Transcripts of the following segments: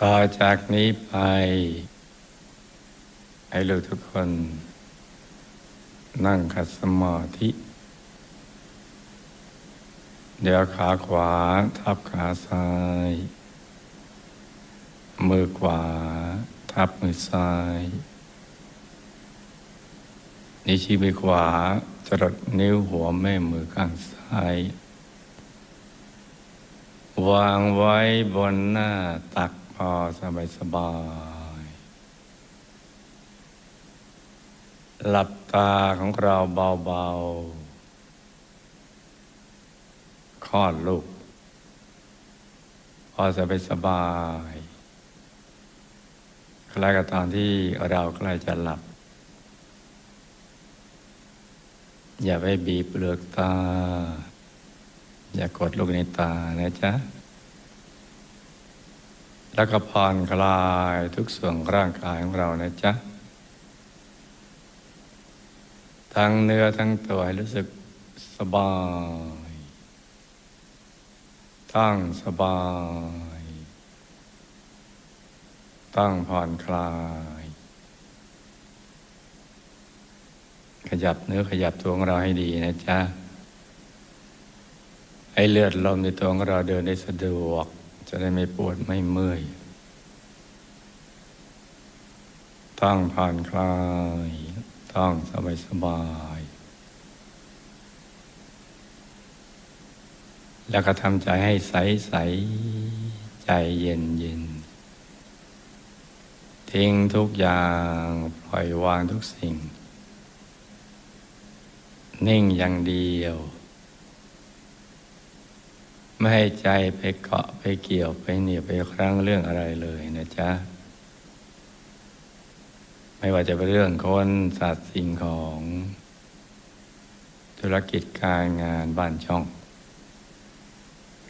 ต่อจากนี้ไป ให้ลูกทุกคน นั่งขัดสมาธิ เดี๋ยวขาขวาทับขาซ้าย มือขวา ทับมือซ้ายนิ้วชี้มือขวาจรดนิ้วหัวแม่มือข้างซ้าย วางไว้บนหน้าตัก พอสบายสบาย หลับตาของเราเบาๆคลอดลูก พอสบายสบายคล้ายกับตอนที่เราใกล้จะหลับ อย่าไปบีบเปลือกตา อย่ากดลูกในตานะจ๊ะ แล้วก็ผ่อนคลายทุกส่วนร่างกายของเรานะจ๊ะ ทั้งเนื้อทั้งตัวให้รู้สึกสบาย ตั้งสบาย ตั้งผ่อนคลาย ขยับเนื้อขยับตัวของเราให้ดีนะจ๊ะ ให้เลือดลมในตัวของเราเดินได้สะดวก จะได้ไม่ปวดไม่เมื่อย ตั้งผ่อนคลาย ตั้งสบายสบาย แล้วก็ทำใจให้ใสใส ใจเย็นเย็น ทิ้งทุกอย่างปล่อยวางทุกสิ่ง นิ่งอย่างเดียว ไม่ให้ใจไปเกาะไปเกี่ยวไปเหนียวไปครั้งเรื่องอะไรเลยนะจ๊ะ ไม่ว่าจะเป็นเรื่องคนสัตว์สิ่งของ ธุรกิจการงานบ้านช่อง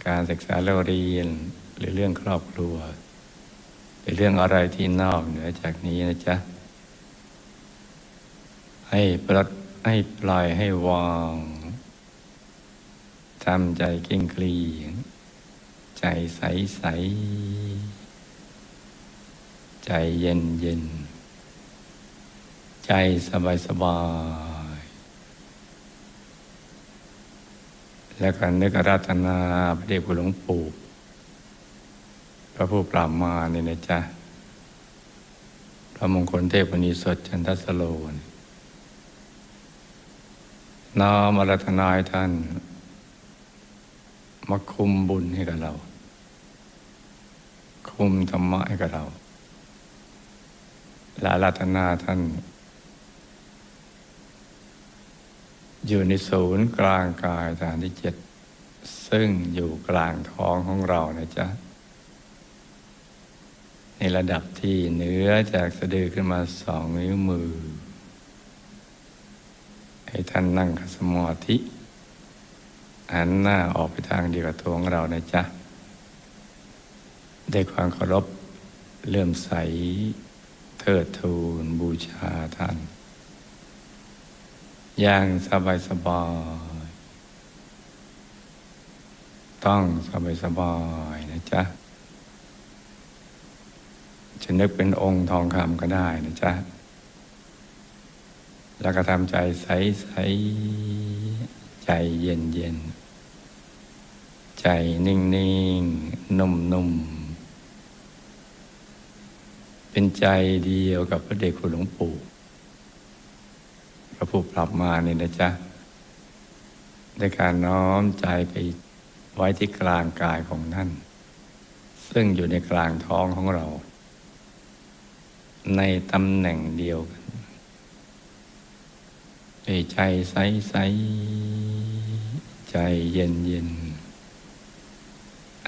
การศึกษาเราเรียนหรือเรื่องครอบครัว หรือเรื่องอะไรที่นอกเหนือจากนี้นะจ๊ะ ให้ปลดให้ปล่อยให้วาง ทำใจเก่งกลีใจใสใส ใจเย็นเย็น ใจสบายสบาย แล้วก็นึการัตนาพระเดชคุณหลวงปู่ พระผู้ปราบมาเนี่ยนะจ๊ะ พระมงคลเทพนิสดจันทสโลนน้อมอารัตนาให้ท่าน มาคุมบุญให้กับเรา คุมธรรมะให้กับเราและอารัตนาท่าน อยู่ในศูนย์กลางกายฐานที่เจ็ด ซึ่งอยู่กลางท้องของเรานะจ๊ะ ในระดับที่เหนือจากสะดือขึ้นมาสองนิ้วมือ ให้ท่านนั่งสมาธิ หันหน้าออกไปทางเดียวกับตัวของเรานะจ๊ะได้ความเคารพเลื่อมใสเทิดทูนบูชาท่าน อย่างสบายสบายต้องสบายสบายนะจ๊ะจะนึกเป็นองค์ทองคำก็ได้นะจ๊ะ แล้วก็ทำใจใสใสใจเย็นเย็น ใจนิ่งนิ่งนุ่มนุ่มเป็นใจเดียวกับพระเดชคุณหลวงปู่ พระผู้ปรับมาเนี่ยนะจ๊ะในการน้อมใจไปไว้ที่กลางกายของท่าน ซึ่งอยู่ในกลางท้องของเรา ในตำแหน่งเดียวกันใจใสใสใจเย็นเย็น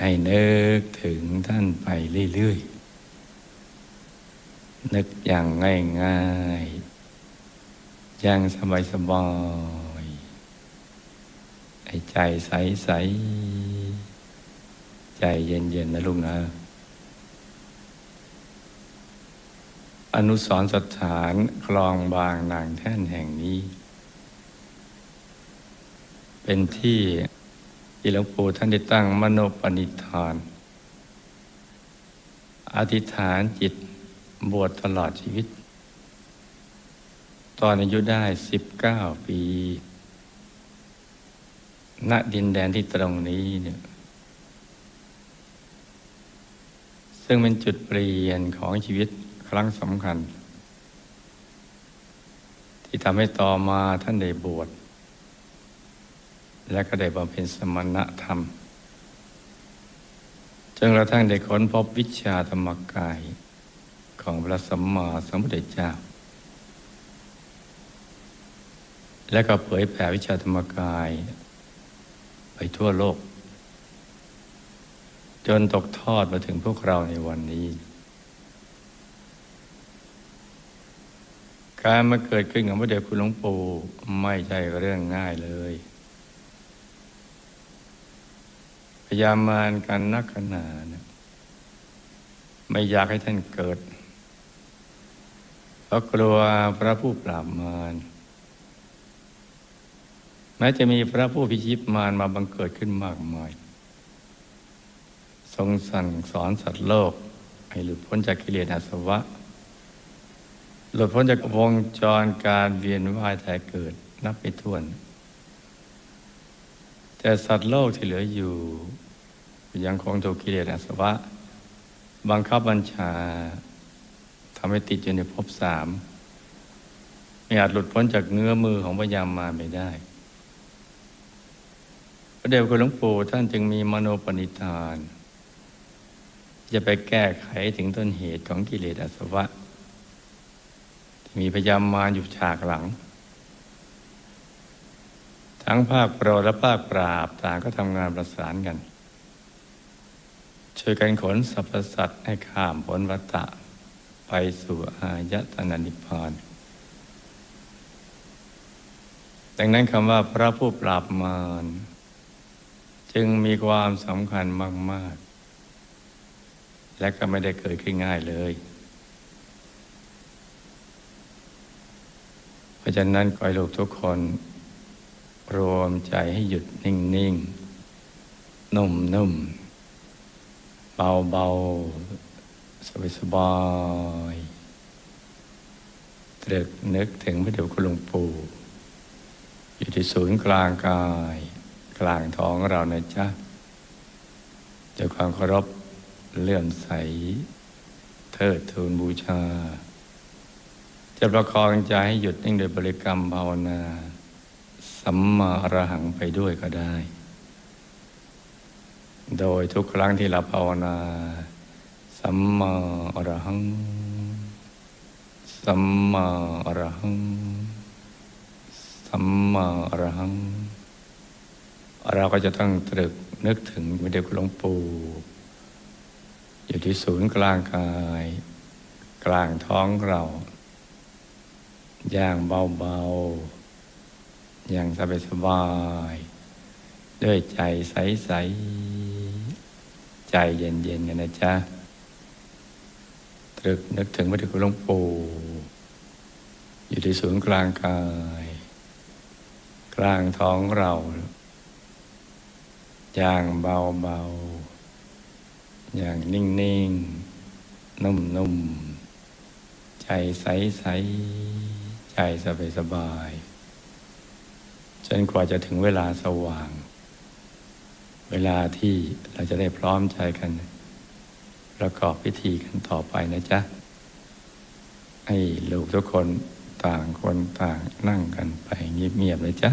ให้นึกถึงท่านไปเรื่อยๆ นึกอย่างง่ายๆ อย่างสบายๆ ให้ใจใสใใจเย็นเย็นนะลูกนะ อนุสรณ์สถานคลองบางนางแท่นแห่งนี้ เป็นที่ ที่หลวงปู่ท่านได้ตั้งมโนปณิธาน อธิษฐานจิตบวชตลอดชีวิต ตอนอายุได้ 19 ปี ณ ดินแดนที่ตรงนี้เนี่ยซึ่งเป็นจุดเปลี่ยนของชีวิตครั้งสำคัญ ที่ทำให้ต่อมาท่านได้บวช และก็ได้บำเพ็ญสมณธรรมจนกระทั่งได้ค้นพบวิชาธรรมกายของพระสัมมาสัมพุทธเจ้า และก็เผยแผ่วิชาธรรมกาย ไปทั่วโลก จนตกทอดมาถึงพวกเราในวันนี้ การมาเกิดขึ้นของพระเดชคุณหลวงปู่ไม่ใช่เรื่องง่ายเลย พยายามมานกันนักขนาเนะไม่อยากให้ท่านเกิด เพราะกลัวพระผู้ปราบมารแม้จะมีพระผู้พิชิตมารมาบังเกิดขึ้นมากมาย ทรงสั่งสอนสัตว์โลก ให้หลุดพ้นจากกิเลสอาสวะ หลุดพ้นจากวงจรการเวียนว่ายตายเกิดนับไม่ถ้วน แต่สัตว์โลกที่เหลืออยู่ ยังคงถูกกิเลสอาสวะ บังคับบัญชาทำให้ติดอยู่ในภพสามไม่อาจหลุดพ้นจากเงื้อมือของพยามมาไม่ได้ พระเดชคุณหลวงปู่ท่านจึงมีมโนปณิธาน จะไปแก้ไขถึงต้นเหตุของกิเลสอาสวะ ที่มีพยามมาอยู่ฉากหลัง ทั้งภาคโปรและภาคปราบต่างก็ทำงานประสานกัน ช่วยกันขนสรรพสัตว์ให้ข้ามพ้นวัฏฏะไปสู่อายตนะนิพพานดังนั้นคำว่าพระผู้ปราบมารจึงมีความสำคัญมาก ๆ และก็ไม่ได้เกิดขึ้นง่ายเลย เพราะฉะนั้นขอให้ลูกทุกคน รวมใจให้หยุดนิ่งๆนุ่มๆเบาๆสบายๆตรึกนึกถึงพระเดชคุณหลวงปู่อยู่ที่ศูนย์กลางกาย กลางท้องเรานะจ๊ะด้วยความเคารพเลื่อมใส เทิดทูนบูชา จะประคองใจให้หยุดนิ่งโดยบริกรรมภาวนา สัมมาอรหังไปด้วยก็ได้ โดยทุกครั้งที่เราภาวนา สัมมาอรหัง สัมมาอรหัง สัมมาอรหัง เราก็จะต้องตรึกนึกถึงพระเดชคุณหลวงปู่อยู่ที่ศูนย์กลางกาย กลางท้องเรา อย่างเบาๆ อย่างสบายๆด้วยใจใสๆใจเย็นๆกันนะจ๊ะ ตรึกนึกถึงพระเดชคุณหลวงปู่อยู่ที่ศูนย์กลางกาย กลางท้องเรา อย่างเบาๆอย่างนิ่งๆนุ่มๆใจใสๆใจสบายๆ จนกว่าจะถึงเวลาสว่าง เวลาที่เราจะได้พร้อมใจกัน ประกอบพิธีกันต่อไปนะจ๊ะ ให้ลูกทุกคนต่างคนต่างนั่งกันไปเงียบๆเลยจ๊ะ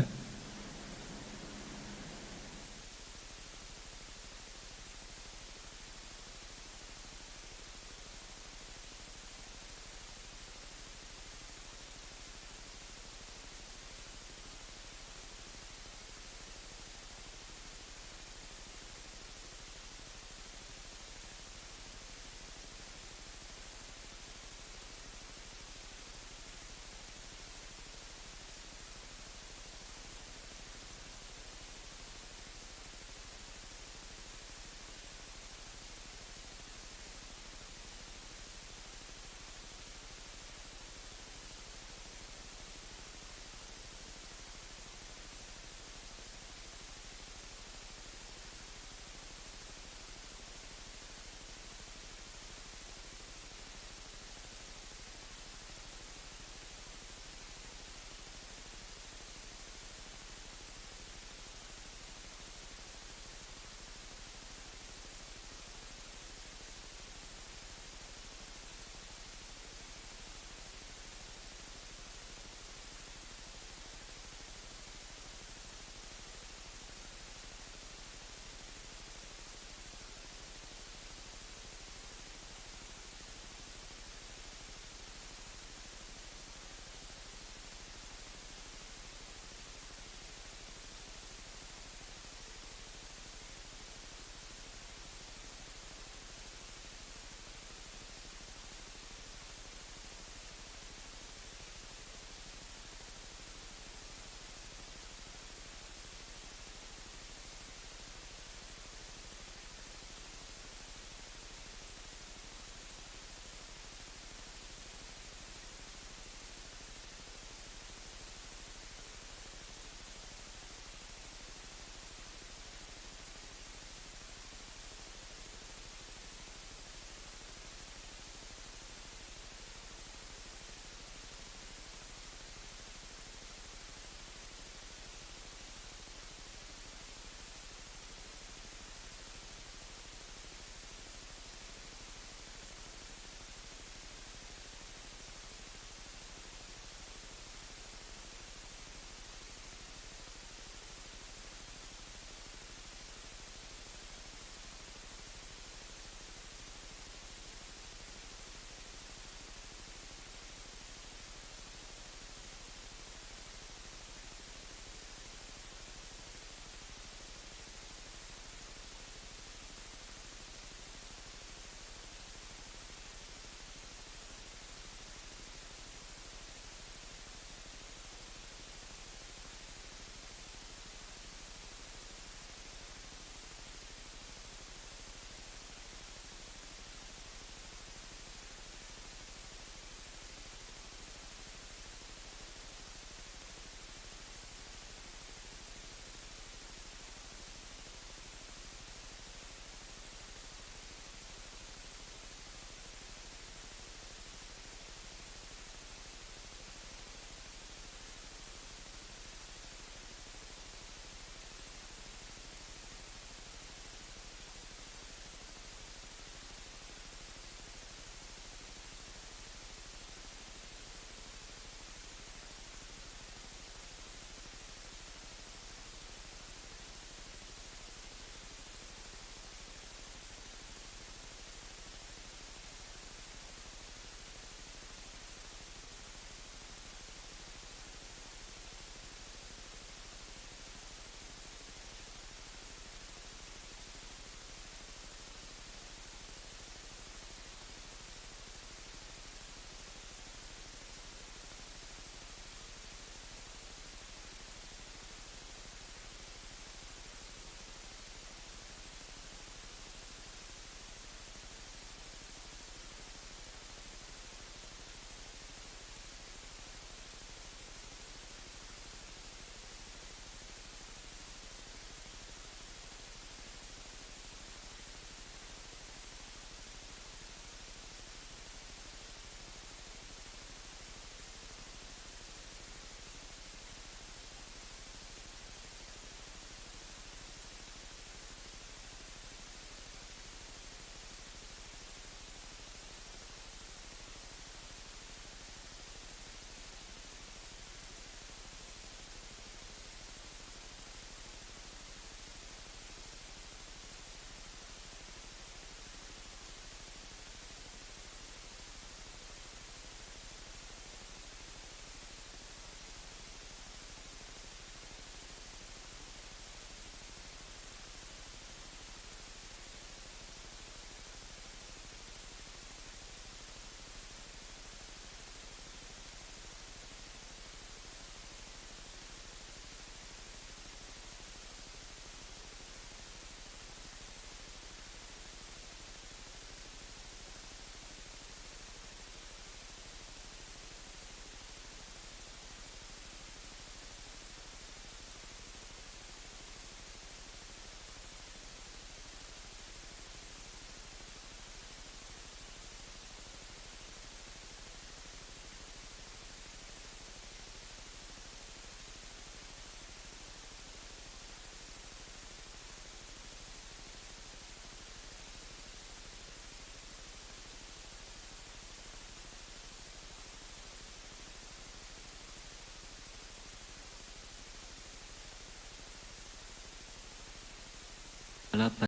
รับ